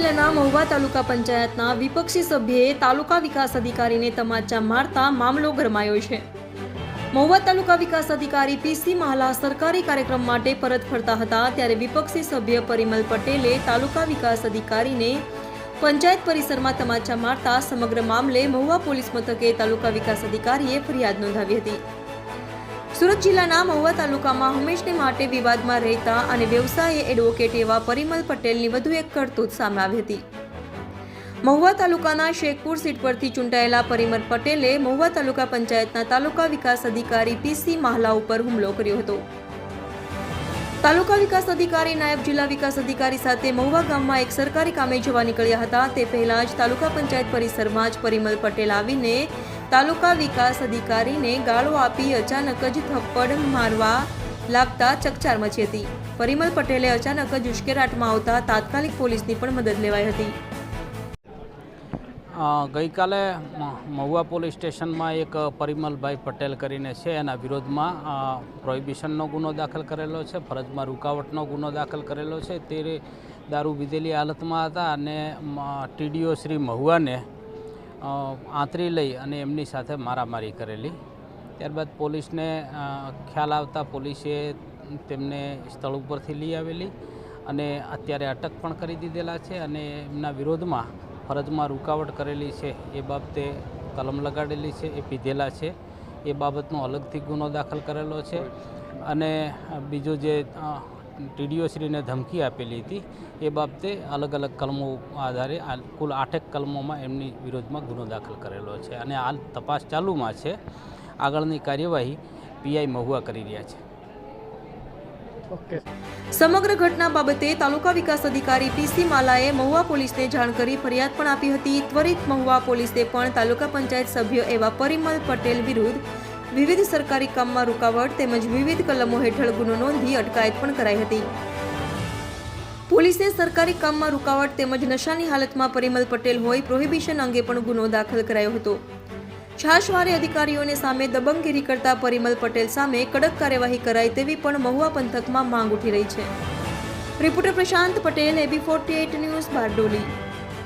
જિલ્લાના મહુવા તાલુકા પંચાયતના વિપક્ષી સભ્યએ તાલુકા વિકાસ અધિકારીને તમાચા મારતા મામલો ગરમાયો છે. મહુવા તાલુકા વિકાસ અધિકારી પીસી મહાલા સરકારી કાર્યક્રમ માટે પરત ફરતા હતા ત્યારે વિપક્ષી સભ્ય પરિમલ પટેલે તાલુકા વિકાસ અધિકારીને પંચાયત પરિસરમાં તમાચા મારતા સમગ્ર મામલે મહુવા પોલીસ મથકે તાલુકા વિકાસ અધિકારીએ ફરિયાદ નોંધાવી હતી. સુરત જિલ્લાના મહુવા તાલુકામાં હંમેશને માટે વિવાદમાં રહેતા અને વ્યવસાયે એડવોકેટ એવા પરિમલ પટેલની વધુ એક કરતૂત સામે આવી હતી. મહુવા તાલુકાના શેખપુર સીટ પરથી ચૂંટાયેલા પરિમલ પટેલે મહુવા તાલુકા પંચાયતના તાલુકા વિકાસ અધિકારી પીસી માહલા ઉપર હુમલો કર્યો હતો. તાલુકા વિકાસ અધિકારી નાયબ જિલ્લા વિકાસ અધિકારી સાથે મહુવા ગામમાં એક સરકારી કામે જવા નીકળ્યા હતા. તે પહેલા જ તાલુકા પંચાયત પરિસરમાં જ પરિમલ પટેલ આવીને તાલુકા વિકાસ અધિકારીને ગાળો આપી અચાનક જ થપ્પડ મારવા લાગતા ચકચાર મચી હતી. પરિમલ પટેલે અચાનક જ ઉશ્કેરાટમાં આવતા તાત્કાલિક પોલીસની પણ મદદ લેવાઈ હતી. ગઈકાલે મહુવા પોલીસ સ્ટેશનમાં એક પરિમલભાઈ પટેલ કરીને છે, એના વિરોધમાં પ્રોહિબિશનનો ગુનો દાખલ કરેલો છે, ફરજમાં રૂકાવટનો ગુનો દાખલ કરેલો છે. તે દારૂ પીધેલી હાલતમાં હતા અને ટીડીઓ શ્રી મહુવાને આંતરી લઈ અને એમની સાથે મારામારી કરેલી. ત્યારબાદ પોલીસને ખ્યાલ આવતા પોલીસે તેમને સ્થળ ઉપરથી લઈ આવેલી અને અત્યારે અટક પણ કરી દીધેલા છે અને એમના વિરોધમાં ફરજમાં રૂકાવટ કરેલી છે. એ બાબતે કલમ લગાડેલી છે, એ પીધેલા છે. એ બાબતનો અલગથી ગુનો દાખલ કરેલો છે. અને બીજો જે ટીડીઓશ્રીને ધમકી આપેલી હતી. એ બાબતે અલગ અલગ કલમો આધારે આ કુલ આઠેક કલમોમાં એમની વિરોધમાં ગુનો દાખલ કરેલો છે અને હાલ તપાસ ચાલુમાં છે. આગળની કાર્યવાહી પીઆઈ મહુવા કરી રહ્યા છે. સમગ્ર ઘટના બાબતે તાલુકા વિકાસ અધિકારી પીસી માલાએ મહુવા પોલીસને જાણ કરી ફરિયાદ પણ આપી હતી. ત્વરિત મહુવા પોલીસે પણ તાલુકા પંચાયત સભ્ય એવા પરિમલ પટેલ વિરુદ્ધ વિવિધ સરકારી કામમાં રૂકાવટ તેમજ વિવિધ કલમો હેઠળ ગુનો નોંધી અટકાયત પણ કરાઈ હતી. પોલીસે સરકારી કામમાં રૂકાવટ તેમજ નશાની હાલતમાં પરિમલ પટેલ હોય પ્રોહિબિશન અંગે પણ ગુનો દાખલ કરાયો હતો. છાશવારે અધિકારીઓને સામે દબંગગીરી કરતા પરિમલ પટેલ સામે કડક કાર્યવાહી કરાય તેવી પણ મહુવા પંથકમાં માંગ ઉઠી રહી છે. Reporter Prashant Patel, AB forty news, Bardoli.